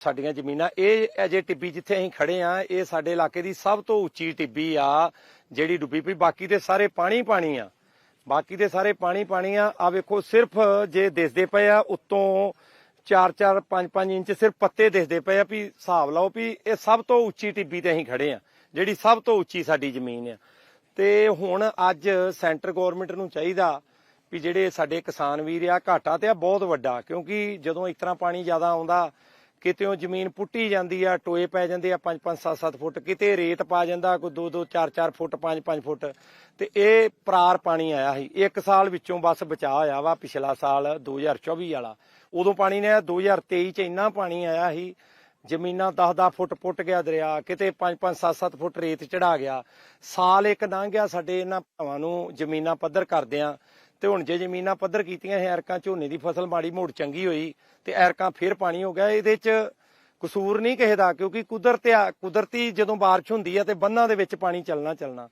ਸਾਡੀਆਂ ਜ਼ਮੀਨਾਂ। ਇਹ ਅਜੇ ਟਿੱਬੀ ਜਿੱਥੇ ਅਸੀਂ ਖੜੇ ਆ, ਇਹ ਸਾਡੇ ਇਲਾਕੇ ਦੀ ਸਭ ਤੋਂ ਉੱਚੀ ਟਿੱਬੀ ਆ, ਜਿਹੜੀ ਡੁੱਬੀ ਪਈ। ਬਾਕੀ ਦੇ ਸਾਰੇ ਪਾਣੀ ਪਾਣੀ ਆ। ਬਾਕੀ ਦੇ ਸਾਰੇ ਪਾਣੀ ਪਾਣੀ ਆ। ਆ ਵੇਖੋ, ਸਿਰਫ ਜੇ ਦਿਸਦੇ ਪਏ ਆ, ਉੱਤੋਂ 4-4 5-5 ਇੰਚ ਸਿਰਫ ਪੱਤੇ ਦਿਸਦੇ ਪਏ ਆ ਵੀ ਹਿਸਾਬ ਲਾਓ ਵੀ ਇਹ ਸਭ ਤੋਂ ਉੱਚੀ ਟਿੱਬੀ ਤੇ ਅਸੀਂ ਖੜੇ ਆ, ਜਿਹੜੀ ਸਭ ਤੋਂ ਉੱਚੀ ਸਾਡੀ ਜ਼ਮੀਨ ਆ। ਤੇ ਹੁਣ ਅੱਜ ਸੈਂਟਰ ਗਵਰਨਮੈਂਟ ਨੂੰ ਚਾਹੀਦਾ ਵੀ ਜਿਹੜੇ ਸਾਡੇ ਕਿਸਾਨ ਵੀਰ ਆ, ਘਾਟਾ ਤੇ ਆ, ਬਹੁਤ ਵੱਡਾ, ਕਿਉਂਕਿ ਜਦੋਂ ਇਸ ਤਰ੍ਹਾਂ ਪਾਣੀ ਜ਼ਿਆਦਾ ਆਉਂਦਾ ਕਿਤੇੋਂ ਜ਼ਮੀਨ ਪੁੱਟੀ ਜਾਂਦੀ ਆ, ਟੋਏ ਪੈ ਜਾਂਦੇ ਆ 5-5 7-7 ਫੁੱਟ। ਕਿਤੇ ਰੇਤ ਪਾ ਜਾਂਦਾ, ਕੋਈ 2-2 4-4 ਫੁੱਟ 5-5 ਫੁੱਟ। ਤੇ ਇਹ ਪਰਾਰ ਪਾਣੀ ਆਇਆ ਸੀ। ਇੱਕ ਸਾਲ ਵਿੱਚੋਂ ਬਸ ਬਚਾ ਹੋਇਆ ਵਾ ਪਿਛਲਾ ਸਾਲ 2024 ਵਾਲਾ। ਉਦੋਂ ਪਾਣੀ ਨੇ 2023 ਚ ਇੰਨਾ ਪਾਣੀ ਆਇਆ ਸੀ, ਜ਼ਮੀਨਾਂ 10-10 ਫੁੱਟ ਪੁੱਟ ਗਿਆ ਦਰਿਆ, ਕਿਤੇ 5-5 7-7 ਫੁੱਟ ਰੇਤ ਚੜਾ ਗਿਆ। ਸਾਲ ਇੱਕ ਲੰਘ ਗਿਆ ਸਾਡੇ ਇਹਨਾਂ ਭਾਵਾਂ ਨੂੰ ਜ਼ਮੀਨਾਂ ਪੱਧਰ ਕਰਦਿਆਂ। ਤੇ ਹੁਣ ਜੇ ਜ਼ਮੀਨਾਂ ਪੱਧਰ ਕੀਤੀਆਂ ਇਹ ਐਰਕਾਂ ਝੋਨੇ ਦੀ ਫਸਲ ਮਾੜੀ ਮੋੜ ਚੰਗੀ ਹੋਈ ਤੇ ਐਰਕਾਂ ਫੇਰ ਪਾਣੀ ਹੋ ਗਿਆ, ਇਹਦੇ ਚ ਕਸੂਰ ਨਹੀਂ ਕਿਸੇ ਦਾ, ਕਿਉਂਕਿ ਕੁਦਰਤ ਆ ਕੁਦਰਤੀ ਜਦੋਂ ਬਾਰਿਸ਼ ਹੁੰਦੀ ਆ ਤੇ ਬੰਨਾਂ ਦੇ ਵਿੱਚ ਪਾਣੀ ਚੱਲਣਾ ਚੱਲਣਾ।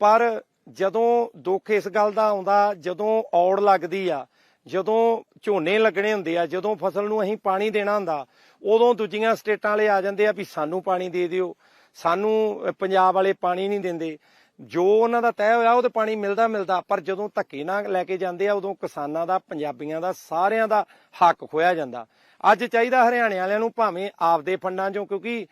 ਪਰ ਜਦੋਂ ਦੁੱਖ ਇਸ ਗੱਲ ਦਾ ਆਉਂਦਾ, ਜਦੋਂ ਔੜ ਲੱਗਦੀ ਆ, ਜਦੋਂ ਝੋਨੇ ਲੱਗਣੇ ਹੁੰਦੇ ਆ, ਜਦੋਂ ਫਸਲ ਨੂੰ ਅਸੀਂ ਪਾਣੀ ਦੇਣਾ ਹੁੰਦਾ, ਉਦੋਂ ਦੂਜੀਆਂ ਸਟੇਟਾਂ ਵਾਲੇ ਆ ਜਾਂਦੇ ਆ ਵੀ ਸਾਨੂੰ ਪਾਣੀ ਦੇ ਦਿਓ। ਸਾਨੂੰ ਪੰਜਾਬ ਵਾਲੇ ਪਾਣੀ ਨਹੀਂ ਦਿੰਦੇ। ਜੋ ਉਹਨਾਂ ਦਾ ਤੈਅ ਹੋਇਆ ਉਹ ਤੇ ਪਾਣੀ ਮਿਲਦਾ ਮਿਲਦਾ, ਪਰ ਜਦੋਂ ਧੱਕੇ ਨਾਲ ਲੈ ਕੇ ਜਾਂਦੇ ਆ, ਉਦੋਂ ਕਿਸਾਨਾਂ ਦਾ, ਪੰਜਾਬੀਆਂ ਦਾ, ਸਾਰਿਆਂ ਦਾ ਹੱਕ ਖੋਇਆ ਜਾਂਦਾ। ਅੱਜ ਚਾਹੀਦਾ ਹਰਿਆਣੇ ਵਾਲਿਆਂ ਨੂੰ ਭਾਵੇਂ ਆਪਦੇ ਫੰਡਾਂ ਚੋਂ, ਕਿਉਂਕਿ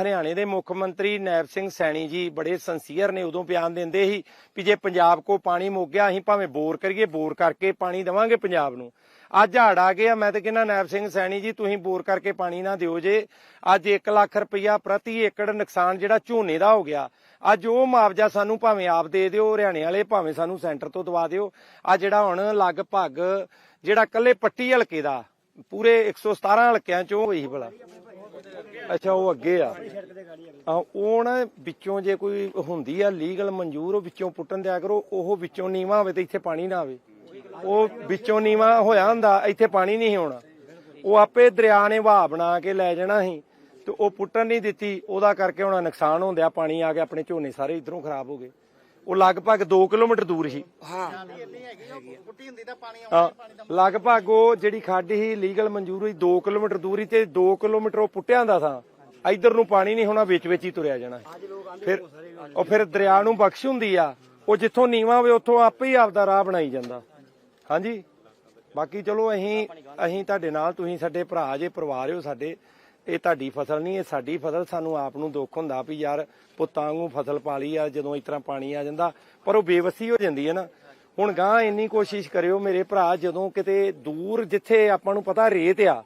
ਹਰਿਆਣੇ ਦੇ ਮੁੱਖ ਮੰਤਰੀ ਨੈਬ ਸਿੰਘ ਸੈਣੀ ਜੀ ਬੜੇ ਸੰਸੀਅਰ ਨੇ, ਉਦੋਂ ਬਿਆਨ ਦਿੰਦੇ ਸੀ ਵੀ ਜੇ ਪੰਜਾਬ ਕੋ ਪਾਣੀ ਮੁੱਕ ਗਿਆ, ਅਸੀਂ ਭਾਵੇਂ ਬੋਰ ਕਰੀਏ, ਬੋਰ ਕਰਕੇ ਪਾਣੀ ਦੇਵਾਂਗੇ ਪੰਜਾਬ ਨੂੰ। ਅੱਜ ਹੜ ਆ ਗਿਆ ਮੈਂ ਤੇ ਕਹਿੰਦਾ ਨੈਬ ਸਿੰਘ ਸੈਣੀ ਜੀ, ਤੁਸੀਂ ਬੋਰ ਕਰਕੇ ਪਾਣੀ ਨਾ ਦਿਓ ਜੇ। ਅੱਜ 1 ਲੱਖ ਰੁਪਇਆ ਪ੍ਰਤੀ ਏਕੜ ਨੁਕਸਾਨ ਜਿਹੜਾ ਝੋਨੇ ਦਾ ਹੋ ਗਿਆ। ਅੱਜ ਉਹ ਮੁਆਵਜ਼ਾ ਸਾਨੂੰ ਭਾਵੇਂ ਆਪ ਦੇ ਦਿਓ, ਹਰਿਆਣੇ ਵਾਲੇ ਭਾਵੇਂ ਸਾਨੂੰ ਸੈਂਟਰ ਤੋਂ ਦਵਾ ਦਿਓ। ਆ ਜਿਹੜਾ ਹੁਣ ਲਗਭਗ ਜਿਹੜਾ ਕੱਲੇ ਪੱਟੀ ਹਲਕੇ ਦਾ, ਪੂਰੇ 117 ਹਲਕਿਆਂ ਚੋਂ ਹੋਈ ਸੀ ਭਲਾ। ਅੱਛਾ, ਉਹ ਅੱਗੇ ਆ। ਆ, ਉਹ ਨਾ ਵਿੱਚੋਂ ਜੇ ਕੋਈ ਹੁੰਦੀ ਆ, ਲੀਗਲ ਮਨਜ਼ੂਰ, ਉਹ ਵਿੱਚੋਂ ਪੁੱਟਣ ਦਿਆ ਕਰੋ, ਉਹ ਵਿੱਚੋਂ ਨੀਵਾ ਹੋਵੇ ਤੇ ਇੱਥੇ ਪਾਣੀ ਨਾ ਆਵੇ। ਉਹ ਵਿੱਚੋਂ ਨੀਵਾ ਹੋਇਆ ਹੁੰਦਾ ਇੱਥੇ ਪਾਣੀ ਨਹੀਂ ਸੀ ਹੋਣਾ ਉਹ ਆਪੇ ਦਰਿਆ ਨੇ ਵਹਾਅ ਬਣਾ ਕੇ ਲੈ ਜਾਣਾ ਸੀ ਤੇ ਉਹ ਪੁੱਟਣ ਨਹੀਂ ਦਿੱਤੀ ਉਹਦਾ ਕਰਕੇ ਹੁਣ ਨੁਕਸਾਨ ਹੁੰਦਿਆ ਪਾਣੀ ਆ ਗਿਆ ਆਪਣੇ ਝੋਨੇ ਸਾਰੇ ਇਧਰੋਂ ਖਰਾਬ ਹੋ ਗਏ। ਉਹ ਲਗਭਗ 2 ਕਿਲੋਮੀਟਰ ਦੂਰ ਸੀ। ਪੁੱਟੀ ਹੁੰਦੀ ਤਾਂ ਪਾਣੀ ਹਾਂ, ਲਗਭਗ ਉਹ ਜਿਹੜੀ ਖੱਡ ਸੀ ਲੀਗਲ ਮਨਜ਼ੂਰ ਹੋਈ 2 ਕਿਲੋਮੀਟਰ ਦੂਰੀ ਤੇ 2 ਕਿਲੋਮੀਟਰ ਉਹ ਪੁੱਟਿਆਂ ਦਾ ਥਾਂ ਇਧਰ ਨੂੰ ਪਾਣੀ ਨਹੀਂ ਹੋਣਾ ਵਿੱਚ ਵਿੱਚ ਹੀ ਤੁਰਿਆ ਜਾਣਾ। ਫਿਰ ਉਹ ਫਿਰ ਦਰਿਆ ਨੂੰ ਬਖਸ਼ ਹੁੰਦੀ ਆ ਉਹ ਜਿੱਥੋਂ ਨੀਵਾ ਹੋਵੇ ਉੱਥੋਂ ਆਪੇ ਹੀ ਆਪਦਾ ਰਾਹ ਬਣਾਈ ਜਾਂਦਾ। ਹਾਂਜੀ। ਬਾਕੀ ਚਲੋ ਅਸੀਂ ਅਸੀਂ ਤੁਹਾਡੇ ਨਾਲ, ਤੁਸੀਂ ਸਾਡੇ ਭਰਾ ਜੇ, ਪਰਿਵਾਰ ਹੋ ਸਾਡੇ, ਇਹ ਤੁਹਾਡੀ ਫਸਲ ਨਹੀਂ, ਇਹ ਸਾਡੀ ਫਸਲ, ਸਾਨੂੰ ਆਪ ਨੂੰ ਦੁੱਖ ਹੁੰਦਾ ਵੀ ਯਾਰ ਪੁੱਤਾਂ ਵਾਂਗੂ ਫਸਲ ਪਾ ਲਈ ਆ, ਜਦੋਂ ਇਸ ਤਰ੍ਹਾਂ ਪਾਣੀ ਆ ਜਾਂਦਾ, ਪਰ ਉਹ ਬੇਵਸੀ ਹੋ ਜਾਂਦੀ ਹੈ ਨਾ। ਹੁਣ ਗਾਂ ਇੰਨੀ ਕੋਸ਼ਿਸ਼ ਕਰਿਓ ਮੇਰੇ ਭਰਾ, ਜਦੋਂ ਕਿਤੇ ਦੂਰ ਜਿੱਥੇ ਆਪਾਂ ਨੂੰ ਪਤਾ ਰੇਤ ਆ,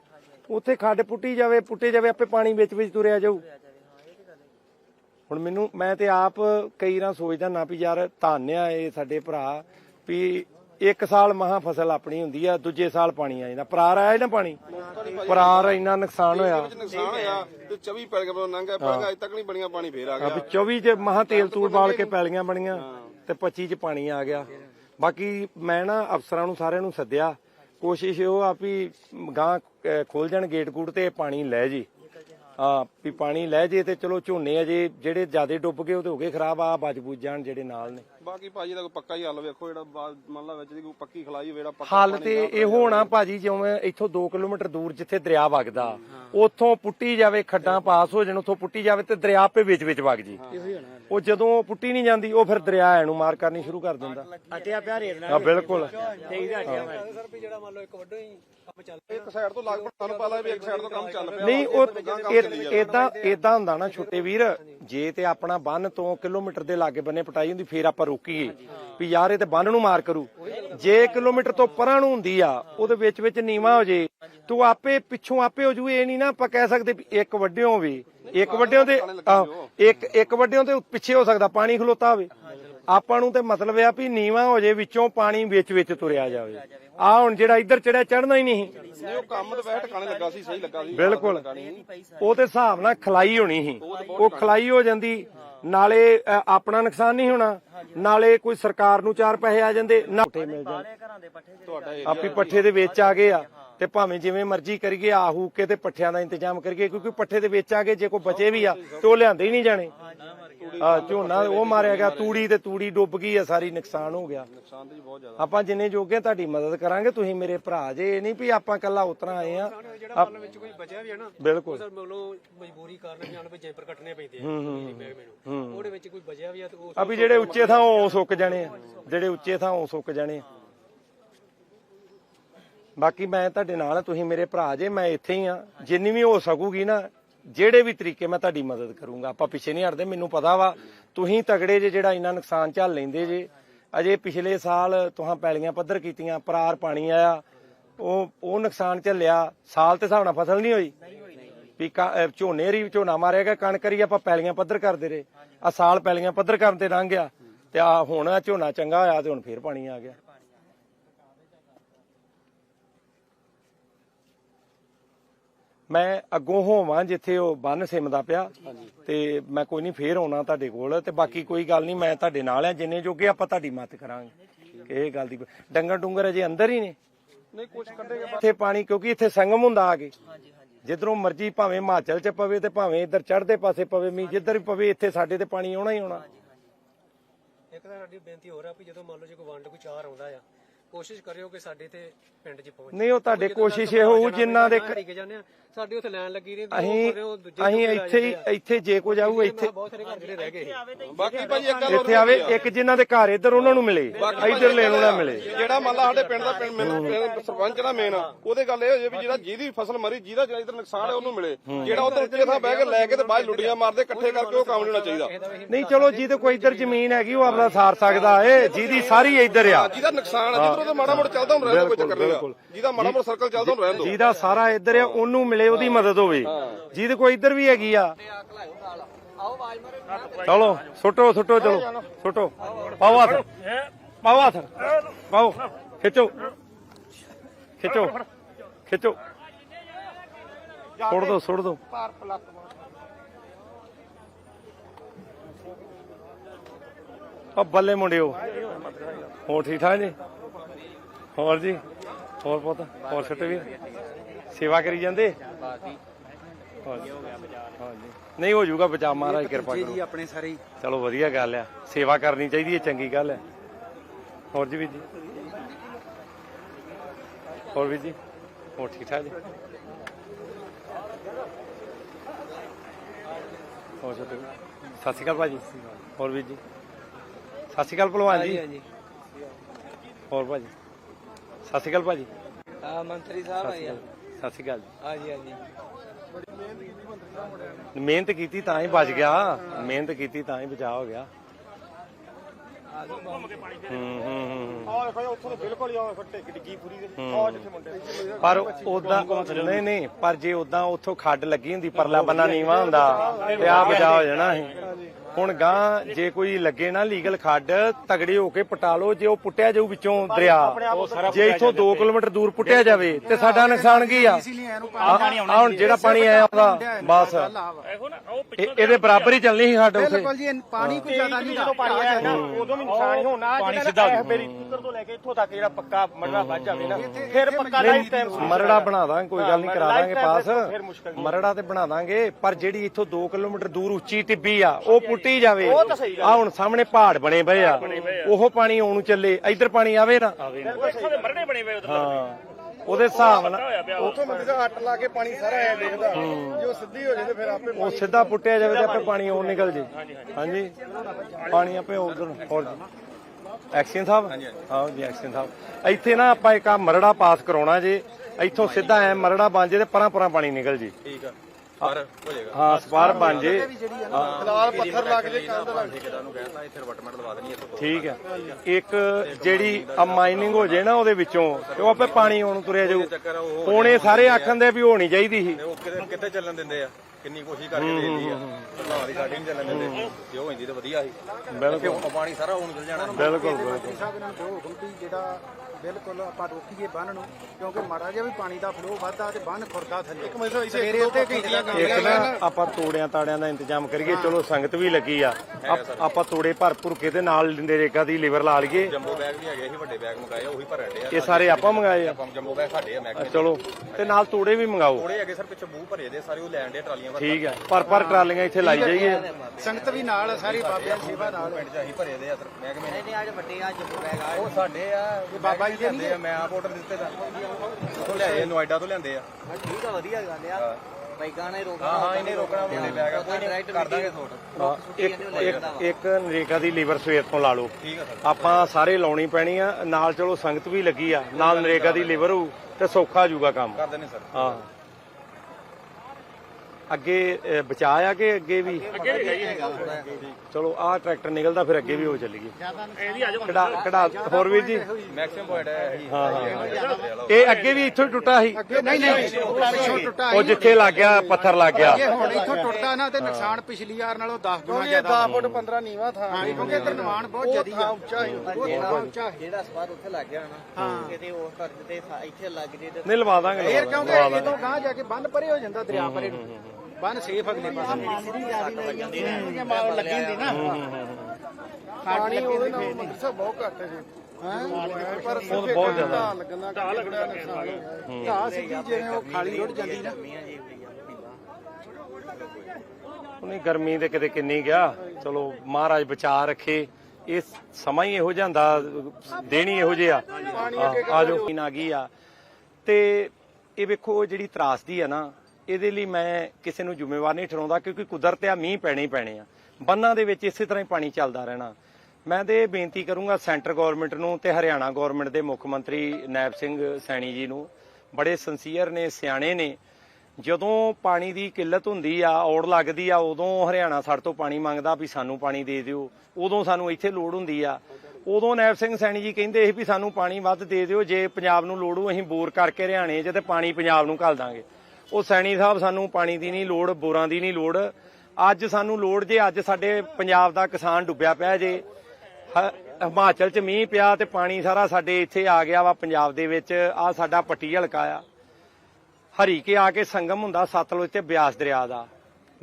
ਉੱਥੇ ਖੱਡ ਪੁੱਟੀ ਜਾਵੇ, ਪੁੱਟੇ ਜਾਵੇ, ਆਪੇ ਪਾਣੀ ਵਿੱਚ ਵਿੱਚ ਤੁਰਿਆ ਜਾਊ। ਹੁਣ ਮੈਨੂੰ, ਮੈਂ ਤੇ ਆਪ ਕਈ ਵਾਰ ਸੋਚਦਾ ਨਾ ਵੀ ਯਾਰ ਧੰਨ ਆ ਇਹ ਸਾਡੇ ਭਰਾ, ਵੀ ਇੱਕ ਸਾਲ ਮਹਾ ਫਸਲ ਆਪਣੀ ਹੁੰਦੀ ਆ ਦੂਜੇ ਸਾਲ ਪਾਣੀ ਆ ਜਾਂਦਾ। ਪਰਾਰ ਆਇਆ ਨਾ ਪਾਣੀ? ਪਰਾਰ ਇੰਨਾ ਨੁਕਸਾਨ ਹੋਇਆ। ਨੁਕਸਾਨ ਹੋਇਆ ਤੇ 24 ਪੈ ਗਿਆ ਨੰਗਾ ਪੈਗਾ ਅਜੇ ਤੱਕ ਨਹੀਂ ਬਣੀਆਂ ਪਾਣੀ ਫੇਰ ਆ ਆ ਗਿਆ। ਵੀ 24 ਚ ਮਹਾ ਤੇਲ ਤੂਲ ਬਾਲ ਕੇ ਪੈਲੀਆਂ ਬਣੀਆਂ ਤੇ 25 ਚ ਪਾਣੀ ਆ ਗਿਆ। ਬਾਕੀ ਮੈਂ ਨਾ ਅਫਸਰਾਂ ਨੂੰ ਸਾਰਿਆਂ ਨੂੰ ਸੱਦਿਆ ਕੋਸ਼ਿਸ਼ ਉਹ ਆ ਵੀ ਗਾਂ ਖੋਲ ਜਾਣ ਗੇਟ ਗੂਟ ਤੇ ਪਾਣੀ ਲੈ ਜੀ। ਵੀ ਪਾਣੀ ਲੈ ਜੇ ਤੇ ਚਲੋ ਝੋਨੇ ਅਜੇ ਜਿਹੜੇ ਜਿਆਦੇ ਡੁੱਬ ਗਏ ਉਹ ਤੇ ਹੋ ਗਏ ਖਰਾਬ ਆ ਬਚ ਬੁੱਝ ਜਾਣ ਜਿਹੜੇ ਨਾਲ ਨੇ। ਬਾਕੀ ਭਾਜੀ ਦਾ ਕੋਈ ਪੱਕਾ ਹੀ ਹੱਲ ਵੇਖੋ ਜਿਹੜਾ ਬਾ- ਮੰਨ ਲਾ ਵਿੱਚ ਦੀ ਕੋਈ ਪੱਕੀ ਖਲਾਈ ਹੋਵੇ ਜਿਹੜਾ ਪੱਕਾ ਹੱਲ ਤੇ ਇਹ ਹੋਣਾ ਭਾਜੀ ਜਿਵੇਂ ਇੱਥੋਂ 2 ਕਿਲੋਮੀਟਰ ਦੂਰ ਜਿੱਥੇ ਦਰਿਆ ਵਗਦਾ ਉੱਥੋਂ ਪੁੱਟੀ ਜਾਵੇ ਖੱਡਾਂ ਪਾਸ ਹੋ ਜਾਣ ਉੱਥੋਂ ਪੁੱਟੀ ਜਾਵੇ ਤੇ ਦਰਿਆ ਆਪੇ ਵਿੱਚ ਵਿੱਚ ਵਗ ਜੀ। ਉਹ ਜਦੋਂ ਪੁੱਟੀ ਨਹੀਂ ਜਾਂਦੀ ਉਹ ਫਿਰ ਦਰਿਆ ਇਹਨੂੰ ਮਾਰ ਕਰਨੀ ਸ਼ੁਰੂ ਕਰ ਦਿੰਦਾ। ਅਟਿਆ ਪਿਆ ਰੇਤ ਨਾਲ। ਹਾਂ ਬਿਲਕੁਲ। ਠੀਕ ਹੈ ਅਟਿਆ ਸਰ ਵੀ ਜਿਹੜਾ ਮੰਨ ਲਓ ਇੱਕ ਵੱਡੋ ਹੀ ਇੱਕ ਸਾਈਡ ਤੋਂ ਲਗਭਗ ਤੁਹਾਨੂੰ ਪਤਾ ਵੀ ਇੱਕ ਸਾਈਡ ਤੋਂ ਕੰਮ ਚੱਲ ਪਿਆ। ਨਹੀਂ ਉਹ ਇਦਾਂ ਇਦਾਂ ਹੁੰਦਾ ਨਾ ਛੋਟੇ ਵੀਰ ਜੇ ਤੇ ਆਪਣਾ ਬੰਨ ਤੋਂ ਕਿਲੋਮੀਟਰ ਦੇ ਲਾਗੇ ਬੰਨੇ ਪਟਾਈ ਹੁੰਦੀ ਫੇਰ ਆਪਾਂ ਰੋਕੀਏ। ਵੀ ਯਾਰ ਇਹ ਤੇ ਬੰਨ ਨੂੰ ਮਾਰ ਕਰੂ। ਜੇ ਕਿਲੋਮੀਟਰ ਤੋਂ ਪਰਾਂ ਨੂੰ ਹੁੰਦੀ ਆ ਉਹਦੇ ਵਿੱਚ ਵਿੱਚ ਨੀਵਾ ਹੋ ਜੇ। ਤੂੰ ਆਪੇ ਪਿੱਛੋਂ ਆਪੇ ਹੋ ਜੂ ਇਹ ਨਹੀਂ ਨਾ ਆਪਾਂ ਕਹਿ ਸਕਦੇ ਵੀ ਇੱਕ ਵੱਡਿਓ ਵੀ ਇੱਕ ਵੱਡਿਓ ਦੇ ਆਹੋ, ਇੱਕ ਇੱਕ ਵੱਡਿਓ ਤੇ ਪਿੱਛੇ ਹੋ ਸਕਦਾ ਪਾਣੀ ਖਲੋਤਾ ਹੋਵੇ। ਆਪਾਂ ਨੂੰ ਤੇ ਮਤਲਬ ਆ ਵੀ ਨੀਵਾ ਹੋ ਜੇ ਵਿੱਚੋਂ ਪਾਣੀ ਵਿੱਚ ਵਿੱਚ ਤੁਰਿਆ ਜਾਵੇ। ਆ ਹੁਣ ਜਿਹੜਾ ਇੱਧਰ ਚੜਿਆ ਚੜਨਾ ਹੀ ਨਹੀਂ। ਸੀ। ਨਹੀਂ ਉਹ ਕੰਮ ਤੇ ਵੈਸੇ ਟਿਕਾਣੇ ਲੱਗਾ ਸੀ ਸਹੀ ਲੱਗਾ ਸੀ। ਬਿਲਕੁਲ। ਉਹ ਤੇ ਹਿਸਾਬ ਨਾਲ ਖਲਾਈ ਹੋਣੀ ਸੀ। ਉਹ ਖਲਾਈ ਹੋ ਜਾਂਦੀ। ਨਾਲੇ ਅ, ਆਪਣਾ ਨੁਕਸਾਨ ਨਹੀਂ ਹੋਣਾ। ਨਾਲੇ ਕੋਈ ਸਰਕਾਰ ਨੂੰ ਚਾਰ ਪੈਸੇ ਆ ਜਾਂਦੇ। ਨਾ ਪੱਠੇ ਮਿਲ ਜਾਣ ਘਰਾਂ ਦੇ ਪੱਠੇ ਤੁਹਾਡਾ ਇਹ ਆਪੀ ਪੱਠੇ ਦੇ ਵਿੱਚ ਆ ਗਏ ਆ। ਤੇ ਭਾਵੇਂ ਜਿਵੇਂ ਮਰਜ਼ੀ ਕਰੀਏ ਆਹੂ ਕੇ ਤੇ ਪੱਠਿਆਂ ਦਾ ਇੰਤਜ਼ਾਮ ਕਰੀਏ ਕਿਉਂਕਿ ਪੱਠੇ ਦੇ ਵਿੱਚ ਆ ਗਏ। ਜੇ ਕੋਈ ਬਚੇ ਵੀ ਆ ਤੇ ਉਹ ਲਿਆਂਦੇ ਹੀ ਨਹੀਂ ਜਾਣੇ। ਆ ਝੋਨਾ ਉਹ ਮਾਰਿਆ ਗਿਆ ਤੂੜੀ ਤੇ ਤੂੜੀ ਡੁੱਬ ਗਈ ਆ ਸਾਰੀ ਨੁਕਸਾਨ ਹੋ ਗਿਆ। ਨੁਕਸਾਨ ਤੇ ਬਹੁਤ ਜ਼ਿਆਦਾ। ਆਪਾਂ ਜਿੰਨੇ ਜੋਗੇ ਤੁਹਾਡੀ ਮਦਦ ਕਰਾਂਗੇ ਤੁਸੀਂ ਮੇਰੇ ਭਰਾ ਜੇ ਇਹ ਨਹੀਂ ਵੀ ਆਪਾਂ ਕੱਲਾ ਉਤਰਾ ਆਏ ਆ। ਜਿਹੜਾ ਮਤਲਬ ਵਿੱਚ ਕੋਈ ਬਚਿਆ ਵੀ ਹੈ ਨਾ ਬਿਲਕੁਲ। ਸਰ ਮਤਲਬ ਮਜਬੂਰੀ ਕਾਰਨ ਜਾਨ ਵੀ ਜੈਪਰ ਕੱਟਣੇ ਪੈਂਦੇ ਆ ਬਿਜਲੀ ਮਹਿਕਮੇ ਨੂੰ ਉਹਦੇ ਵਿੱਚ ਕੋਈ ਬਚਿਆ ਵੀ ਆ ਤੇ ਉਹ ਆ ਵੀ ਜਿਹੜੇ ਉੱਚੇ ਥਾਂ ਉਹ ਸੁੱਕ ਜਾਣੇ ਆ ਜਿਹੜੇ ਉੱਚੇ ਥਾਂ ਉਹ ਸੁੱਕ ਜਾਣੇ ਆ। ਬਾਕੀ ਮੈਂ ਤੁਹਾਡੇ ਨਾਲ ਆ, ਤੁਸੀਂ ਮੇਰੇ ਭਰਾ ਜੇ ਮੈਂ ਇੱਥੇ ਹੀ ਆ। ਜਿੰਨੀ ਵੀ ਹੋ ਸਕੂਗੀ ਨਾ ਜਿਹੜੇ ਵੀ ਤਰੀਕੇ ਮੈਂ ਤੁਹਾਡੀ ਮਦਦ ਕਰੂੰਗਾ, ਆਪਾਂ ਪਿੱਛੇ ਨਹੀਂ ਹਟਦੇ, ਮੈਨੂੰ ਪਤਾ ਵਾ, ਤੁਸੀਂ ਤਗੜੇ ਜੇ ਜਿਹੜਾ ਇੰਨਾ ਨੁਕਸਾਨ ਝੱਲ ਲੈਂਦੇ ਜੇ। ਅਜੇ ਪਿਛਲੇ ਸਾਲ ਤੁਹਾਂ ਪੈਲੀਆਂ ਪੱਧਰ ਕੀਤੀਆਂ, ਪਰਾਰ ਪਾਣੀ ਆਇਆ, ਉਹ ਉਹ ਨੁਕਸਾਨ ਝੱਲਿਆ, ਸਾਲ ਤੇ ਹਿਸਾਬ ਨਾਲ ਫਸਲ ਨਹੀਂ ਹੋਈ। ਵੀ ਕ- ਝੋਨੇ ਰੀ ਝੋਨਾ ਮਾਰਿਆ ਗਿਆ, ਕਣਕ ਰੀ ਆਪਾਂ ਪੈਲੀਆਂ ਪੱਧਰ ਕਰਦੇ ਰਹੇ। ਆ ਸਾਲ ਪੈਲੀਆਂ ਪੱਧਰ ਕਰਨ ਤੇ ਲੰਘ ਗਿਆ, ਤੇ ਆ ਹੁਣ ਝੋਨਾ ਚੰਗਾ ਹੋਇਆ ਤੇ ਹੁਣ ਫੇਰ ਪਾਣੀ ਆ ਗਿਆ। ਮੈਂ ਅੱਗੋਂ ਹੋਵਾਂ ਜਿੱਥੇ ਉਹ ਬੰਨ ਸਿਮਦਾ ਪਿਆ। ਤੇ ਮੈਂ ਕੋਈ ਨਹੀਂ ਫੇਰ ਆਉਣਾ ਤੁਹਾਡੇ ਕੋਲ। ਤੇ ਬਾਕੀ ਕੋਈ ਗੱਲ ਨਹੀਂ ਮੈਂ ਤੁਹਾਡੇ ਨਾਲ ਆ ਜਿੰਨੇ ਜੋਗੇ ਆਪਾਂ ਤੁਹਾਡੀ ਮਦਦ ਕਰਾਂਗੇ। ਇਹ ਗੱਲ ਦੀ ਡੰਗਰ ਡੁੰਗਰ ਅਜੇ ਅੰਦਰ ਹੀ ਨੇ। ਨਹੀਂ ਕੁਝ ਕੱਢੇਗਾ ਇੱਥੇ ਪਾਣੀ ਕਿਉਂਕਿ ਇੱਥੇ ਸੰਗਮ ਹੁੰਦਾ ਆ ਕੇ। ਜਿੱਧਰੋਂ ਮਰਜ਼ੀ ਭਾਵੇਂ ਹਿਮਾਚਲ ਚ ਪਵੇ ਤੇ ਭਾਵੇਂ ਇੱਧਰ ਚੜ੍ਹਦੇ ਪਾਸੇ ਪਵੇ ਮੀਂਹ ਜਿੱਧਰ ਵੀ ਪਵੇ ਇੱਥੇ ਸਾਡੇ ਤੇ ਪਾਣੀ ਆਉਣਾ ਹੀ ਆਉਣਾ। ਇੱਕ ਤਾਂ ਸਾਡੀ ਬੇਨਤੀ ਹੋ ਰਿਹਾ ਵੀ ਜਦੋਂ ਮੰਨ ਲਓ ਜੇ ਕੋਈ ਵੰਡ ਕੋਈ ਚਾਰ ਆਉਂਦਾ ਆ ਕੋਸ਼ਿਸ਼ ਕਰਿਓ ਕਿ ਸਾਡੇ ਤੇ ਪਿੰਡ 'ਚ ਪਹੁੰਚ। ਨਹੀਂ ਉਹ ਤੁਹਾਡੇ ਕੋਸ਼ਿਸ਼ ਇਹ ਹੋਊ ਜਿਨ੍ਹਾਂ ਦੇ ਕੇ ਜਾਂਦੇ ਆ ਸਾਡੇ ਉੱਥੇ ਲਾਈਨ ਲੱਗੀ ਰਹੀ ਅਸੀਂ ਅਸੀਂ ਇੱਥੇ ਹੀ ਇੱਥੇ ਜੇ ਕੋ ਜਾਊ ਇੱਥੇ ਬਹੁਤ ਸਾਰੇ ਘਰ ਜਿਹੜੇ ਰਹਿ ਗਏ। ਸੀ। ਬਾਕੀ ਭਾਜੀ ਇੱਕ ਗੱਲ ਇੱਥੇ ਆਵੇ ਇੱਕ ਜਿਨ੍ਹਾਂ ਦੇ ਘਰ ਇੱਧਰ ਉਹਨਾਂ ਨੂੰ ਮਿਲੇ ਇੱਧਰ ਲੈਣ ਨੂੰ ਨਾ ਮਿਲੇ। ਜਿਹੜਾ ਮੰਨ ਲਾ ਸਾਡੇ ਪਿੰਡ ਦਾ ਪਿੰਡ ਸਰਪੰਚ ਦਾ ਮੇਨ ਉਹਦੇ ਗੱਲ ਇਹ ਹੋ ਜੇ ਵੀ ਜਿਹੜਾ ਜਿਹਦੀ ਫਸਲ ਮਰੀ ਜਿਹਦਾ ਜਿਹੜਾ ਇਧਰ ਨੁਕਸਾਨ ਹੈ ਉਹਨੂੰ ਮਿਲੇ। ਜਿਹੜਾ ਉਧਰ ਉੱਚੇ ਥਾਂ ਬਹਿ ਕੇ ਲੈ ਕੇ ਤੇ ਬਾਅਦ ਲੁੱਡੀਆਂ ਮਾਰਦੇ ਇਕੱਠੇ ਕਰਕੇ ਉਹ ਕੰਮ ਨਹੀਂ ਹੋਣਾ ਚਾਹੀਦਾ। ਨਹੀਂ ਚਲੋ ਜਿਹਦੇ ਕੋਈ ਇੱਧਰ ਜ਼ਮੀਨ ਹੈਗੀ ਉਹ ਆਪਦਾ ਸਾਰ ਸਕਦਾ ਏ ਜਿਹਦੀ ਸਾਰੀ ਇੱਧਰ ਆ। ਜਿਹਦਾ ਨੁਕਸਾਨ ਹੈ ਜਿੱਧਰ ਉਹਦਾ ਮਾੜਾ ਮੋੜ ਚੱਲਦਾ ਹੁਣ ਰਹਿਣ ਦੋ ਕੋਈ ਚੱਕਰ ਨਹੀਂ ਬਿਲਕੁਲ। ਜਿਹਦਾ ਮਾੜਾ ਮੋੜ ਸਰਕਲ ਚੱਲਦਾ ਹੁਣ ਰਹਿਣ ਦੋ ਜਿਹਦਾ ਸਾਰਾ ਇੱਧਰ ਆ ਉਹਨੂੰ ਮਿਲੇ ਉਹਦੀ ਮਦਦ ਹੋਵੇ। ਜਿਹਦੇ ਕੋਈ ਇੱਧਰ ਵੀ ਹੈਗੀ ਆ। ਚਲੋ ਸੁੱਟੋ ਸੁੱਟੋ ਚਲੋ। ਸੁੱਟੋ। ਪਾਓ ਹੱਥ। ਪਾਓ ਹੱਥ। ਪਾਓ। ਖਿੱਚੋ। ਖਿੱਚੋ। ਖਿੱਚੋ। ਸੁੱਟ ਦੋ ਸੁੱਟ ਦੋ। ਆ ਬੱਲੇ ਮੁੰਡਿਓ। ਹੋਰ ਠੀਕ ਠਾਕ ਜੀ? ਹੋਰ ਜੀ? ਹੋਰ ਪੁੱਤ ਹੋਰ ਛੱਟੇ ਵੀ? ਸੇਵਾ ਕਰੀ ਜਾਂਦੇ? ਜੀ। ਨਹੀਂ ਹੋ ਜਾਊਗਾ ਬਚਾ ਮਹਾਰਾਜ ਕਿਰਪਾ ਕਰੋ। ਆਪਣੇ ਸਾਰੇ ਚਲੋ ਵਧੀਆ ਗੱਲ ਆ। ਸੇਵਾ ਕਰਨੀ ਚਾਹੀਦੀ ਹੈ ਚੰਗੀ ਗੱਲ ਹੈ ਹੋਰ ਜੀ ਵੀ ਜੀ? ਹੋਰ ਵੀ ਜੀ? ਹੋਰ ਠੀਕ ਠਾਕ ਜੀ? ਹੋਰ ਛੋਟੇ? ਸਤਿ ਸ਼੍ਰੀ ਅਕਾਲ ਭਾਜੀ। ਹੋਰ ਵੀ ਜੀ? ਸਤਿ ਸ਼੍ਰੀ ਅਕਾਲ ਭਲਵਾਨ ਜੀ। ਹੋਰ ਭਾਜੀ? ਸਤਿ ਸ਼੍ਰੀ ਅਕਾਲ ਭਾਜੀ। ਆ ਮੰਤਰੀ ਸਾਹਿਬ ਸਤਿ ਸ਼੍ਰੀ ਅਕਾਲ। ਸਤਿ ਸ਼੍ਰੀ ਅਕਾਲ ਜੀ। ਹਾਂਜੀ ਹਾਂਜੀ। ਮਿਹਨਤ ਕੀਤੀ ਤਾਂ ਹੀ ਬਚ ਗਿਆ। ਮਿਹਨਤ ਕੀਤੀ ਤਾਂ ਹੀ ਬਚਾਅ ਹੋ ਗਿਆ। ਹੂੰ ਹੂੰ ਹੂੰ ਆਹ ਦੇਖੋ ਉੱਥੋਂ ਤੋਂ ਬਿਲਕੁਲ ਹੀ ਆਹ ਫੱਟੇ ਡਿੱਗੀ ਪੂਰੀ ਦੇ ਹੂੰ। ਜਿੱਥੇ ਮੁੰਡੇ ਪਰ ਉਦਾਂ ਨਹੀਂ ਨਹੀਂ ਪਰ ਜੇ ਉਦਾਂ ਉੱਥੋਂ ਖੱਡ ਲੱਗੀ ਹੁੰਦੀ ਪਰਲਾ ਬੰਨਾ ਨੀਵਾ ਹੁੰਦਾ ਤੇ ਆ ਬਚਾ ਹੋ ਜਾਣਾ ਸੀ। ਹੁਣ ਗਾਂ ਜੇ ਕੋਈ ਲੱਗੇ ਨਾ ਲੀਗਲ ਖੱਡ ਤਗੜੇ ਹੋ ਕੇ ਪਟਾ ਲਓ ਜੇ ਉਹ ਪੁੱਟਿਆ ਜਾਊ ਵਿੱਚੋਂ ਦਰਿਆ। ਜੇ ਇੱਥੋਂ 2 ਕਿਲੋਮੀਟਰ ਦੂਰ ਪੁੱਟਿਆ ਜਾਵੇ ਤੇ ਸਾਡਾ ਨੁਕਸਾਨ ਕੀ ਆ? ਆ ਹੁਣ ਜਿਹੜਾ ਪਾਣੀ ਆਇਆ ਉਹਦਾ ਬਸ। ਇਹ- ਇਹਦੇ ਬਰਾਬਰ ਹੀ ਚੱਲਣੀ ਸੀ ਸਾਡੇ ਉੱਥੇ। ਬਿਲਕੁਲ ਜੀ ਪਾਣੀ ਕੋਈ ਜ਼ਿਆਦਾ ਨਹੀਂ ਜਦੋਂ ਪਾਣੀ ਆਇਆ ਨਾ ਉਦੋਂ ਵੀ ਨੁਕਸਾਨ ਹੀ ਹੋਣਾ। ਪਾਣੀ ਸਿੱਧਾ ਮੇਰੀ ਉੱਤਰ ਤੋਂ ਲੈ ਕੇ ਇੱਥੋਂ ਤੱਕ ਜਿਹੜਾ ਪੱਕਾ ਮਰੜਾ ਵੱਜ ਜਾਵੇ ਨਾ ਫਿਰ ਪੱਕਾ ਲਾਈਫ ਟਾਈਮ ਮਰੜਾ ਬਣਾ ਦਾਂਗੇ ਕੋਈ ਗੱਲ ਨਹੀਂ ਕਰਾ ਦਾਂਗੇ ਪਾਸ। ਮਰੜਾ ਤੇ ਬਣਾ ਦਾਂਗੇ ਪਰ ਜਿਹੜੀ ਇੱਥੋਂ 2 ਕਿਲੋਮੀਟਰ ਦੂਰ ਉੱਚੀ ਟਿੱਬੀ ਆ ਉਹ ਪੁੱਟੀ ਜਾਵੇ। ਆ ਹੁਣ ਸਾਹਮਣੇ ਪਹਾੜ ਬਣੇ ਪਏ ਆ। ਉਹ ਪਾਣੀ ਆਉਣ ਨੂੰ ਚੱਲੇ ਇੱਧਰ ਪਾਣੀ ਆਵੇ ਨਾ। ਹਾਂ ਉਹਦੇ ਹਿਸਾਬ ਨਾਲ ਉੱਥੋਂ ਮੰਦੀ ਦਾ ਅੱਟ ਲਾ ਕੇ ਪਾਣੀ ਸਾਰਾ ਐ ਦੇਖਦਾ। ਜੇ ਉਹ ਸਿੱਧੀ ਹੋ ਜੇ ਤੇ ਫਿਰ ਆਪੇ ਉਹ ਸਿੱਧਾ ਪੁੱਟਿਆ ਜਾਵੇ ਤੇ ਆਪੇ ਪਾਣੀ ਆਉਣ ਨਿਕਲ ਜੇ। ਹਾਂਜੀ ਪਾਣੀ ਆਪੇ ਉਧਰ ਹੋਰ ਜੀ। ਐਕਸ਼ਨ ਸਾਹਿਬ? ਹਾਂ ਜੀ ਐਕਸ਼ਨ ਸਾਹਿਬ। ਇੱਥੇ ਨਾ ਆਪਾਂ ਇੱਕ ਆ ਮਰੜਾ ਪਾਸ ਕਰਾਉਣਾ ਜੇ। ਇੱਥੋਂ ਸਿੱਧਾ ਐ ਮਰੜਾ ਬਣ ਜੇ ਤੇ ਪਰਾਂ ਪਰਾਂ ਪਾਣੀ ਨਿਕਲ ਜੇ। ਠੀਕ ਆ। ਹੋ ਜਾਏਗਾ। ਹਾਂ ਸਪਾਰ ਬਣ ਜੇ। ਫਿਲਹਾਲ ਪੱਥਰ ਲੱਗ ਜੇ ਕੰਧ ਲੱਗ ਠੇਕੇਦਾਰ ਨੂੰ ਕਹਿਤਾ ਇੱਥੇ ਰਵਟਮੈਂਟ ਲਵਾ ਦੇਣੀ ਇੱਥੇ ਠੀਕ ਹੈ। ਇੱਕ ਜਿਹੜੀ ਮਾਈਨਿੰਗ ਹੋ ਜੇ ਨਾ ਉਹਦੇ ਵਿੱਚੋਂ ਉਹ ਆਪੇ ਪਾਣੀ ਆਉਣ ਨੂੰ ਤੁਰਿਆ ਜਾਊ। ਪੋਣੇ ਸਾਰੇ ਆਖਣ ਦੇ ਵੀ ਹੋਣੀ ਚਾਹੀਦੀ ਸੀ। ਤੇ ਉਹ ਕਿਤੇ ਕਿੱਥੇ ਚੱਲਣ ਦਿੰਦੇ ਆ? ਕਿੰਨੀ ਕੋਸ਼ਿਸ਼ ਕਰਕੇ ਦੇਦੀ ਆ। ਪ੍ਰਧਾਨ ਦੀ ਸਾਡੀ ਨਹੀਂ ਚੱਲਣ ਦਿੰਦੇ ਜੇ ਉਹ ਹੁੰਦੀ ਤਾਂ ਵਧੀਆ ਸੀ। ਬਿਲਕੁਲ। ਉਹ ਪਾਣੀ ਸਾਰਾ ਉਹ ਨਿਕਲ ਜਾਣਾ। ਬਿਲਕੁਲ ਬਿਲਕੁਲ। ਸਾਹਿਬ ਨਾਲ ਦੋ ਹੁਕਮ ਵੀ ਜਿਹੜਾ ਬਿਲਕੁਲ ਆਪਾਂ ਰੋਕੀਏ ਬੰਨ ਨੂੰ ਕਿਉਂਕਿ ਮਾੜਾ ਜਿਹਾ ਵੀ ਪਾਣੀ ਦਾ ਫਲੋ ਵੱਧਦਾ ਤੇ ਬੰਨ ਖੁਰਦਾ ਥੱਲੇ। ਇੱਕ ਮਿੰਟ ਸਵੇਰੇ ਉੱਤੇ ਘੰਟੀਆਂ ਇੱਕ ਨਾ ਆਪਾਂ ਤੋੜਿਆਂ ਤਾੜਿਆਂ ਦਾ ਇੰਤਜ਼ਾਮ ਕਰੀਏ। ਚਲੋ ਸੰਗਤ ਵੀ ਲੱਗੀ ਆ। ਆਪ- ਤੋੜੇ ਭਰ ਭੁਰ ਕੇ ਤੇ ਨਾਲ ਨਰੇਗਾ ਦੀ ਲੀਵਰ ਲਾ ਲਈਏ। ਜੰਬੋ ਬੈਗ ਵੀ ਹੈਗੇ ਸੀ ਵੱਡੇ ਬੈਗ ਮੰਗਾਏ ਆ, ਉਹੀ ਭਰਨ ਡੇ ਆ। ਇਹ ਸਾਰੇ ਆਪਾਂ ਮੰਗਾਏ ਆ। ਆਪਾਂ ਜੰਬੋ ਬੈਗ ਸਾਡੇ ਆ ਮੈਂ ਚਲੋ ਤੇ ਨਾਲ ਤੋੜੇ ਵੀ ਮੰਗਾਓ। ਥੋੜੇ ਹੈਗੇ ਸਰ ਪਿੱਛੇ ਮੂੰਹ ਭਰੇ ਦੇ ਸਾਰੇ ਉਹ ਲੈਣ ਦੇ ਟਰਾਲੀਆਂ ਠੀਕ ਹੈ। ਪਰ ਪਰ ਟਰਾਲੀਆਂ ਇੱਥੇ ਲਾਈ ਜਾਈਏ। ਸੰਗਤ ਵੀ ਨਾਲ ਆ, ਸਾਰੀ ਬਾਬਿਆਂ ਦੀ ਸੇਵਾ ਨਾਲ। ਪਿੰਡ ਚ ਅਸੀਂ ਭਰੇ ਦੇ ਆ ਸਰ ਮਹਿਕਮੇ ਨੇ ਨਹੀਂ ਅੱਜ ਵੱਡੇ ਅੱਜ ਬੈਗ ਆ ਉਹ ਸਾਡੇ ਆ ਇਹ ਬਾਬਾ ਜੀ ਦੇ ਨਹੀਂ ਮੈਂ ਆਪ ਆਰਡਰ ਦਿੱਤੇ ਦਾ ਉਹ ਲਿਆਏ ਨੋਇਡਾ ਤੋਂ ਲਿਆਂਦੇ ਆ। ਠੀਕ ਆ ਵਧੀਆ ਗੱਲ ਆ। ਬਾਈਕਾਂ ਨੇ ਰੋਕਣਾ ਹਾਂ ਹਾਂ ਇਹਨੇ ਰੋਕਣਾ ਵੱਡੇ ਬੈਗ ਆ। ਕੋਈ ਡਾਇਰੈਕਟ ਕਰ ਦਾਂਗੇ ਹਾਂ, ਇੱਕ ਨਰੇਗਾ ਦੀ ਲੀਵਰ ਸਵੇਰ ਤੋਂ ਲਾ ਲਓ। ਠੀਕ ਆ ਸਰ। ਆਪਾਂ ਸਾਰੇ ਲਾਉਣੀ ਪੈਣੀ ਆ ਨਾਲ ਚਲੋ ਸੰਗਤ ਵੀ ਲੱਗੀ ਆ ਨਾਲ ਨਰੇਗਾ ਦੀ ਲੀਵਰ ਹੋਊ ਤੇ ਸੌਖਾ ਜੂਗਾ ਕੰਮ। ਕਰ ਦਿੰਦੇ ਸਰ। ਹਾਂ। ਅੱਗੇ ਬਚਾ ਆ ਕਿ ਅੱਗੇ ਵੀ? ਚਲੋ ਆਹ ਟਰੈਕਟਰ ਨਿਕਲਦਾ ਫਿਰ ਅੱਗੇ ਵੀ ਹੋ ਚੱਲੀਏ। ਕਢਾ ਕਢਾ ਹੋਰ ਵੀਰ ਜੀ? ਮੈਕਸਿਮਮ ਪੁਆਇੰਟ ਹੈ। ਇਹੀ ਹਾਂ ਹਾਂ। ਇਹ ਅੱਗੇ ਵੀ ਇੱਥੋਂ ਹੀ ਟੁੱਟਾ ਸੀ? ਨਹੀਂ ਨਹੀਂ। ਉਹ ਪਿੱਛੋਂ ਟੁੱਟਾ ਉਹ ਜਿੱਥੇ ਲੱਗ ਗਿਆ ਪੱਥਰ ਲੱਗ ਗਿਆ। ਇਹ ਹੁਣ ਇੱਥੋਂ ਟੁੱਟਦਾ ਨਾ ਤੇ ਨੁਕਸਾਨ ਪਿਛਲੀ ਵਾਰ ਨਾਲੋਂ 10 ਗੁਣਾ ਜ਼ਿਆਦਾ 10 ਫੁੱਟ 15 ਨੀਵਾ ਥਾਂ। ਹਾਂ ਕਿਉਂਕਿ ਇੱਧਰ ਨਿਮਾਣ ਬਹੁਤ ਜ਼ਿਆਦੀ ਆ। ਉੱਚਾ ਹੀ ਉਹ ਥਾਂ ਉੱਚਾ ਹੈ ਜਿਹੜਾ ਸਵਾਦ ਉੱਥੇ ਲੱਗ ਗਿਆ ਨਾ ਕਿਤੇ ਉਹ ਕਰ ਦਿੱਤੇ ਇੱਥੇ ਲੱਗ ਜੇ ਤੇ ਨਹੀਂ ਲਵਾ ਦਾਂਗੇ ਫੇਰ ਲਵਾ ਕਿਉਂਕਿ ਦਾਂਗੇ। ਇਦੋਂ ਗਾਂ ਜਾ ਕੇ ਬੰਨ ਪਰੇ ਹੋ ਜਾਂਦਾ ਦਰਿਆ ਪਰੇ ਨੂੰ। ਬੰਨ ਸੇਫ ਅਗਲੇ ਪਾਸੇ। ਜੇ ਮਾਰ ਲੱਗੀ ਹੁੰਦੀ ਨਾ। ਪਾਣੀ ਉਹਦੇ ਨਾਲ ਮਦਰਸਾ ਬਹੁਤ ਘੱਟ ਹੈ ਜੀ। ਪਰ ਉਹ ਤਾਂ ਬਹੁਤ ਜ਼ਿਆਦਾ ਲੱਗਣਾ ਢਾਹ ਲੱਗਣਾ ਨੁਕਸਾਨ ਢਾਹ ਸੀ ਜਿਵੇਂ ਉਹ ਖਾਲੀ ਰੁੜ ਜਾਂਦੀ ਨਾ। ਉਹਨੇ ਗਰਮੀ ਦੇ ਕਿਤੇ ਕਿੰਨੀ ਗਿਆ? ਚਲੋ ਮਹਾਰਾਜ ਬਚਾ ਰੱਖੇ। ਇਹ ਸਮਾਂ ਹੀ ਇਹੋ ਜਾਂਦਾ ਦੇਣੀ ਇਹੋ ਜਿਹਾ ਆ। ਜੋ ਆ ਗਈ ਆ। ਤੇ ਇਹ ਵੇਖੋ ਜਿਹੜੀ ਤਰਾਸਦੀ ਆ ਨਾ ਇਹਦੇ ਲਈ ਮੈਂ ਕਿਸੇ ਨੂੰ ਜ਼ਿੰਮੇਵਾਰ ਨਹੀਂ ਠਹਿਰਾਉਂਦਾ, ਕਿਉਂਕਿ ਕੁਦਰਤ ਆ, ਮੀਂਹ ਪੈਣੇ ਹੀ ਪੈਣੇ ਆ। ਬੰਨਾਂ ਦੇ ਵਿੱਚ ਇਸੇ ਤਰ੍ਹਾਂ ਹੀ ਪਾਣੀ ਚੱਲਦਾ ਰਹਿਣਾ। ਮੈਂ ਤੇ ਬੇਨਤੀ ਕਰੂੰਗਾ ਸੈਂਟਰ ਗਵਰਨਮੈਂਟ ਨੂੰ ਤੇ ਹਰਿਆਣਾ ਗਵਰਨਮੈਂਟ ਦੇ ਮੁੱਖ ਮੰਤਰੀ ਨੈਬ ਸਿੰਘ ਸੈਣੀ ਜੀ ਨੂੰ। ਬੜੇ ਸੰਸੀਅਰ ਨੇ, ਸਿਆਣੇ ਨੇ। ਜਦੋਂ ਪਾਣੀ ਦੀ ਕਿੱਲਤ ਹੁੰਦੀ ਆ, ਔੜ ਲੱਗਦੀ ਆ, ਉਦੋਂ ਹਰਿਆਣਾ ਸਾਡੇ ਤੋਂ ਪਾਣੀ ਮੰਗਦਾ ਵੀ ਸਾਨੂੰ ਪਾਣੀ ਦੇ ਦਿਓ। ਉਦੋਂ ਸਾਨੂੰ ਇੱਥੇ ਲੋੜ ਹੁੰਦੀ ਆ। ਉਦੋਂ ਨੈਬ ਸਿੰਘ ਸੈਣੀ ਜੀ ਕਹਿੰਦੇ ਸੀ ਵੀ ਸਾਨੂੰ ਪਾਣੀ ਵੱਧ ਦੇ ਦਿਓ, ਜੇ ਪੰਜਾਬ ਨੂੰ ਲੋੜ ਹੋ ਅਸੀਂ ਬੋਰ ਕਰਕੇ ਹਰਿਆਣੇ 'ਚ ਤੇ ਪਾਣੀ ਪੰਜਾਬ ਨੂੰ ਘੱਲ ਦਾਂਗੇ। ਉਹ ਸੈਣੀ ਸਾਹਿਬ ਸਾਨੂੰ ਪਾਣੀ ਦੀ ਨਹੀਂ ਲੋੜ, ਬੋਰਾਂ ਦੀ ਨਹੀਂ ਲੋੜ। ਅੱਜ ਸਾਨੂੰ ਲੋੜ ਜੇ ਅੱਜ ਸਾਡੇ ਪੰਜਾਬ ਦਾ ਕਿਸਾਨ ਡੁੱਬਿਆ ਪਿਆ ਜੇ। ਹ- ਹਿਮਾਚਲ 'ਚ ਮੀਂਹ ਪਿਆ ਤੇ ਪਾਣੀ ਸਾਰਾ ਸਾਡੇ ਇੱਥੇ ਆ ਗਿਆ ਵਾ ਪੰਜਾਬ ਦੇ ਵਿੱਚ। ਆ ਸਾਡਾ ਪੱਟੀ ਹਲਕਾ ਆ। ਹਰੀ ਕੇ ਆ ਕੇ ਸੰਗਮ ਹੁੰਦਾ ਸਤਲੁਜ ਤੇ ਬਿਆਸ ਦਰਿਆ ਦਾ।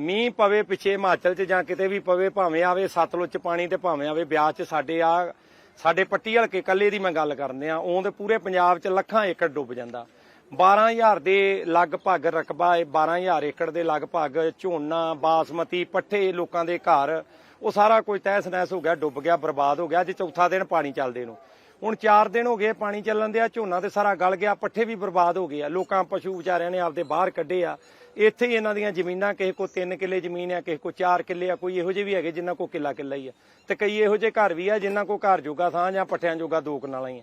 ਮੀਂਹ ਪਵੇ ਪਿੱਛੇ ਹਿਮਾਚਲ 'ਚ ਜਾਂ ਕਿਤੇ ਵੀ ਪਵੇ, ਭਾਵੇਂ ਆਵੇ ਸਤਲੁਜ 'ਚ ਪਾਣੀ ਤੇ ਭਾਵੇਂ ਆਵੇ ਬਿਆਸ 'ਚ, ਸਾਡੇ ਆ, ਸਾਡੇ ਪੱਟੀ ਹਲਕੇ ਕੱਲੇ ਦੀ ਮੈਂ ਗੱਲ ਕਰਦੇ ਆ। ਉਹ ਪੂਰੇ ਪੰਜਾਬ 'ਚ ਲੱਖਾਂ ਏਕੜ ਡੁੱਬ ਜਾਂਦਾ। 12000 ਦੇ ਲਗਭਗ ਰਕਬਾ ਹੈ 12000 ਏਕੜ ਦੇ ਲਗਭਗ ਝੋਨਾ, ਬਾਸਮਤੀ, ਪੱਠੇ ਲੋਕਾਂ ਦੇ ਘਰ। ਉਹ ਸਾਰਾ ਕੁਝ ਤਹਿਸ ਨਹਿਸ ਹੋ ਗਿਆ, ਡੁੱਬ ਗਿਆ, ਬਰਬਾਦ ਹੋ ਗਿਆ। ਅੱਜ ਚੌਥਾ ਦਿਨ ਪਾਣੀ ਚੱਲਦੇ ਨੂੰ। ਹੁਣ 4 ਦਿਨ ਹੋ ਗਏ ਪਾਣੀ ਚੱਲਣ ਦੇ ਆ, ਝੋਨਾ ਤੇ ਸਾਰਾ ਗਲ ਗਿਆ, ਪੱਠੇ ਵੀ ਬਰਬਾਦ ਹੋ ਗਏ ਆ। ਲੋਕਾਂ, ਪਸ਼ੂ ਵਿਚਾਰਿਆਂ ਨੇ ਆਪਦੇ ਬਾਹਰ ਕੱਢੇ ਆ। ਇੱਥੇ ਹੀ ਇਹਨਾਂ ਦੀਆਂ ਜ਼ਮੀਨਾਂ, ਕਿਸੇ ਕੋ 3 ਕਿੱਲੇ ਜ਼ਮੀਨ ਆ, ਕਿਸੇ ਕੋ 4 ਕਿੱਲੇ ਆ, ਕੋਈ ਇਹੋ ਜਿਹੇ ਵੀ ਹੈਗੇ ਜਿਨ੍ਹਾਂ ਕੋ ਕਿੱਲਾ ਕਿੱਲਾ ਹੀ ਆ। ਤੇ ਕਈ ਇਹੋ ਜਿਹੇ ਘਰ ਵੀ ਆ ਜਿਨ੍ਹਾਂ ਕੋ ਘਰ ਜੋਗਾ ਥਾਂ ਜਾਂ ਪੱਠਿਆਂ ਜੋਗਾ ਦੋ ਕਨਾਲਾਂ ਹੀ ਆ।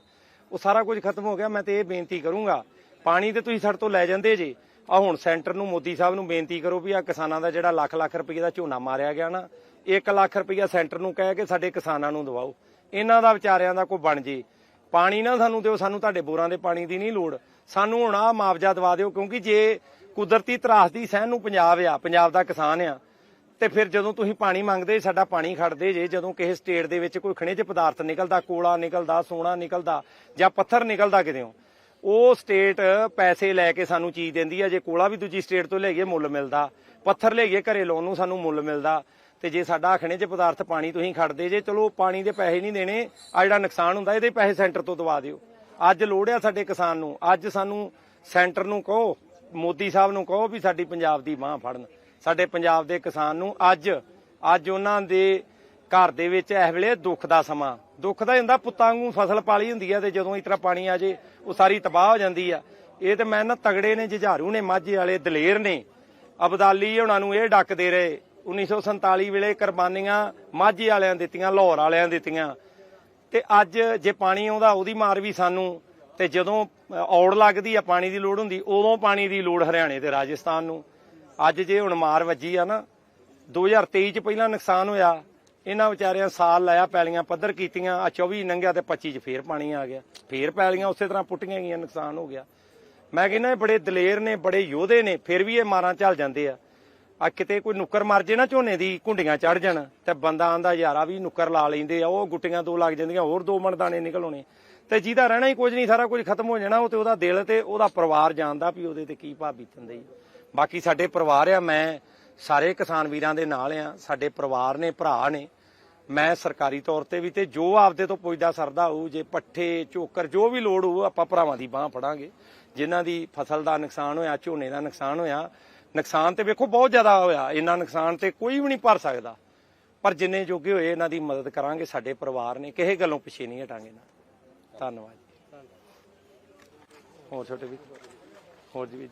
ਉਹ ਸਾਰਾ ਕੁਝ ਖਤਮ ਹੋ ਗਿਆ। ਮੈਂ ਤੇ ਇਹ ਬੇਨਤੀ ਕਰੂੰਗਾ ਪਾਣੀ ਤੇ ਤੁਸੀਂ ਸਾਡੇ ਤੋਂ ਲੈ ਜਾਂਦੇ ਜੇ। ਆ ਹੁਣ ਸੈਂਟਰ ਨੂੰ ਮੋਦੀ ਸਾਹਿਬ ਨੂੰ ਬੇਨਤੀ ਕਰੋ ਵੀ ਆ ਕਿਸਾਨਾਂ ਦਾ ਜਿਹੜਾ ਲੱਖ ਲੱਖ ਰੁਪਏ ਦਾ ਝੋਨਾ ਮਾਰਿਆ ਗਿਆ ਨਾ 1 ਲੱਖ ਰੁਪਇਆ ਸੈਂਟਰ ਨੂੰ ਕਹਿ ਕੇ ਸਾਡੇ ਕਿਸਾਨਾਂ ਨੂੰ ਦਵਾਓ। ਇਹਨਾਂ ਦਾ ਵਿਚਾਰਿਆਂ ਦਾ ਕੋਈ ਬਣ ਜੇ। ਪਾਣੀ ਨਾ ਸਾਨੂੰ ਦਿਓ, ਸਾਨੂੰ ਤੁਹਾਡੇ ਬੋਰਾਂ ਦੇ ਪਾਣੀ ਦੀ ਨਹੀਂ ਲੋੜ। ਸਾਨੂੰ ਹੁਣ ਆ ਮੁਆਵਜ਼ਾ ਦਵਾ ਦਿਓ, ਕਿਉਂਕਿ ਜੇ ਕੁਦਰਤੀ ਤਰਾਸਦੀ ਸਹਿਣ ਨੂੰ ਪੰਜਾਬ ਆ, ਪੰਜਾਬ ਦਾ ਕਿਸਾਨ ਆ, ਤੇ ਫਿਰ ਜਦੋਂ ਤੁਸੀਂ ਪਾਣੀ ਮੰਗਦੇ, ਸਾਡਾ ਪਾਣੀ ਖੜਦੇ ਜੇ, ਜਦੋਂ ਕਿਸੇ ਸਟੇਟ ਦੇ ਵਿੱਚ ਕੋਈ ਖਣਿਜ ਪਦਾਰਥ ਨਿਕਲਦਾ ਕੋਲਾ ਨਿਕਲਦਾ, ਸੋਨਾ ਨਿਕਲਦਾ ਜਾਂ ਪੱਥਰ ਨਿਕਲਦਾ ਕਿਤੇੋਂ ਉਹ ਸਟੇਟ ਪੈਸੇ ਲੈ ਕੇ ਸਾਨੂੰ ਚੀਜ਼ ਦਿੰਦੀ ਹੈ ਜੇ ਕੋਲਾ ਵੀ ਦੂਜੀ ਸਟੇਟ ਤੋਂ ਲੈ ਗਏ ਮੁੱਲ ਮਿਲਦਾ। ਪੱਥਰ ਲੈ ਗਏ ਘਰੇ ਲਾਉਣ ਨੂੰ ਸਾਨੂੰ ਮੁੱਲ ਮਿਲਦਾ। ਤੇ ਜੇ ਸਾਡਾ ਆਖਣੇ ਖਣਿਜ ਪਦਾਰਥ ਪਾਣੀ ਤੁਸੀਂ ਖੜਦੇ ਜੇ, ਚਲੋ ਪਾਣੀ ਦੇ ਪੈਸੇ ਨਹੀਂ ਦੇਣੇ ਆ ਜਿਹੜਾ ਨੁਕਸਾਨ ਹੁੰਦਾ, ਇਹਦੇ ਪੈਸੇ ਸੈਂਟਰ ਤੋਂ ਦਵਾ ਦਿਓ। ਅੱਜ ਲੋੜ ਆ ਸਾਡੇ ਕਿਸਾਨ ਨੂੰ। ਅੱਜ ਸਾਨੂੰ ਸੈਂਟਰ ਨੂੰ ਕਹੋ, ਮੋਦੀ ਸਾਹਿਬ ਨੂੰ ਕਹੋ ਵੀ ਸਾਡੀ ਪੰਜਾਬ ਦੀ ਬਾਹ ਫੜਨ। ਸਾਡੇ ਪੰਜਾਬ ਦੇ ਕਿਸਾਨ ਨੂੰ ਅੱਜ ਅੱਜ ਉਹਨਾਂ ਦੇ ਘਰ ਦੇ ਵਿੱਚ ਇਸ ਵੇਲੇ ਦੁੱਖ ਦਾ ਸਮਾਂ। ਦੁੱਖ ਦਾ ਹੁੰਦਾ ਪੁੱਤਾਂ ਵਾਂਗੂ ਫਸਲ ਪਾਲੀ ਹੁੰਦੀ ਆ ਤੇ ਜਦੋਂ ਇਸ ਤਰ੍ਹਾਂ ਪਾਣੀ ਆ ਜੇ, ਉਹ ਸਾਰੀ ਤਬਾਹ ਹੋ ਜਾਂਦੀ ਆ। ਇਹ ਤੇ ਮੈਂ ਨਾ ਤਗੜੇ ਨੇ, ਜੁਝਾਰੂ ਨੇ, ਮਾਝੇ ਵਾਲੇ ਦਲੇਰ ਨੇ। ਅਬਦਾਲੀ ਉਹਨਾਂ ਨੂੰ ਇਹ ਡੱਕਦੇ ਰਹੇ। 1947 ਵੇਲੇ ਕੁਰਬਾਨੀਆਂ ਮਾਝੇ ਵਾਲਿਆਂ ਦਿੱਤੀਆਂ, ਲਾਹੌਰ ਵਾਲਿਆਂ ਦਿੱਤੀਆਂ। ਤੇ ਅੱਜ ਜੇ ਪਾਣੀ ਆਉਂਦਾ, ਉਹਦੀ ਮਾਰ ਵੀ ਸਾਨੂੰ। ਤੇ ਜਦੋਂ ਔੜ ਲੱਗਦੀ ਆ, ਪਾਣੀ ਦੀ ਲੋੜ ਹੁੰਦੀ, ਉਦੋਂ ਪਾਣੀ ਦੀ ਲੋੜ ਹਰਿਆਣੇ ਤੇ ਰਾਜਸਥਾਨ ਨੂੰ। ਅੱਜ ਜੇ ਹੁਣ ਮਾਰ ਵੱਜੀ ਆ ਨਾ 2023 ਚ ਪਹਿਲਾਂ ਨੁਕਸਾਨ ਹੋਇਆ। ਇਹਨਾਂ ਵਿਚਾਰਿਆਂ ਸਾਲ ਲਾਇਆ, ਪੈਲੀਆਂ ਪੱਧਰ ਕੀਤੀਆਂ ਆ 24 ਨੰਗਿਆ ਤੇ 25 ਚ ਫੇਰ ਪਾਣੀ ਆ ਗਿਆ। ਫੇਰ ਪੈਲੀਆਂ ਉਸੇ ਤਰ੍ਹਾਂ ਪੁੱਟੀਆਂ ਗਈਆਂ, ਨੁਕਸਾਨ ਹੋ ਗਿਆ। ਮੈਂ ਕਹਿੰਦਾ ਇਹ ਬੜੇ ਦਲੇਰ ਨੇ, ਬੜੇ ਯੋਧੇ ਨੇ, ਫਿਰ ਵੀ ਇਹ ਮਾਰਾਂ ਚੱਲ ਜਾਂਦੇ ਆ। ਆ ਕਿਤੇ ਕੋਈ ਨੁੱਕਰ ਮਰ ਜੇ ਨਾ ਝੋਨੇ ਦੀ ਕੁੰਡੀਆਂ ਚੜ ਜਾਣ, ਤੇ ਬੰਦਾ ਆਂਦਾ ਯਾਰਾ ਵੀ ਨੁੱਕਰ ਲਾ ਲੈਂਦੇ ਆ, ਉਹ ਗੁੱਟੀਆਂ ਦੋ ਲੱਗ ਜਾਂਦੀਆਂ, ਹੋਰ ਦੋ ਮਣ ਦਾਣੇ ਨਿਕਲ ਆਉਣੇ। ਤੇ ਜਿਹਦਾ ਰਹਿਣਾ ਹੀ ਕੁਝ ਨਹੀਂ, ਸਾਰਾ ਕੁਝ ਖਤਮ ਹੋ ਜਾਣਾ, ਉਹ ਤੇ ਉਹਦਾ ਦਿਲ ਤੇ ਉਹਦਾ ਪਰਿਵਾਰ ਜਾਣਦਾ ਵੀ ਉਹਦੇ ਤੇ ਕੀ ਭਾਅ ਬੀਤਣ ਦੀ। ਬਾਕੀ ਸਾਡੇ ਪਰਿਵਾਰ ਆ, ਮੈਂ ਸਾਰੇ ਕਿਸਾਨ ਵੀਰਾਂ ਦੇ ਨਾਲ ਆ, ਸਾਡੇ ਪਰਿਵਾਰ ਨੇ, ਭਰਾ ਨੇ। ਮੈਂ ਸਰਕਾਰੀ ਤੌਰ ਤੇ ਵੀ ਤੇ ਜੋ ਆਪਦੇ ਤੋਂ ਪੁੱਛਦਾ, ਸਰਦਾ ਹੋਊ, ਜੇ ਪੱਠੇ ਝੋਕਰ ਜੋ ਵੀ ਲੋੜ ਹੋਊ, ਆਪਾਂ ਭਰਾਵਾਂ ਦੀ ਬਾਹ ਫੜਾਂਗੇ। ਜਿਨ੍ਹਾਂ ਦੀ ਫਸਲ ਦਾ ਨੁਕਸਾਨ ਹੋਇਆ, ਝੋਨੇ ਦਾ ਨੁਕਸਾਨ ਹੋਇਆ, ਨੁਕਸਾਨ ਤੇ ਵੇਖੋ ਬਹੁਤ ਜ਼ਿਆਦਾ ਹੋਇਆ। ਇੰਨਾ ਨੁਕਸਾਨ ਤੇ ਕੋਈ ਵੀ ਨਹੀਂ ਭਰ ਸਕਦਾ। ਪਰ ਜਿੰਨੇ ਜੋਗੇ ਹੋਏ, ਇਹਨਾਂ ਦੀ ਮਦਦ ਕਰਾਂਗੇ, ਸਾਡੇ ਪਰਿਵਾਰ ਨੇ। ਕਿਸੇ ਗੱਲੋਂ ਪਿੱਛੇ ਨਹੀਂ ਹਟਾਂਗੇ ਨਾ ਧੰਨਵਾਦ ਹੋਰ ਛੋਟੇ ਵੀ? ਹੋਰ ਜੀ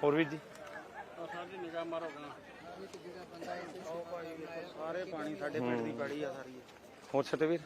ਜੀ ਹੋਰ ਵੀਰ ਜੀ? ਸਾਰੇ ਪਾਣੀ ਸਾਡੇ ਪਿੰਡ ਦੀ ਗੜੀ ਆ ਸਾਰੀ। ਹੋਰ ਵੀਰ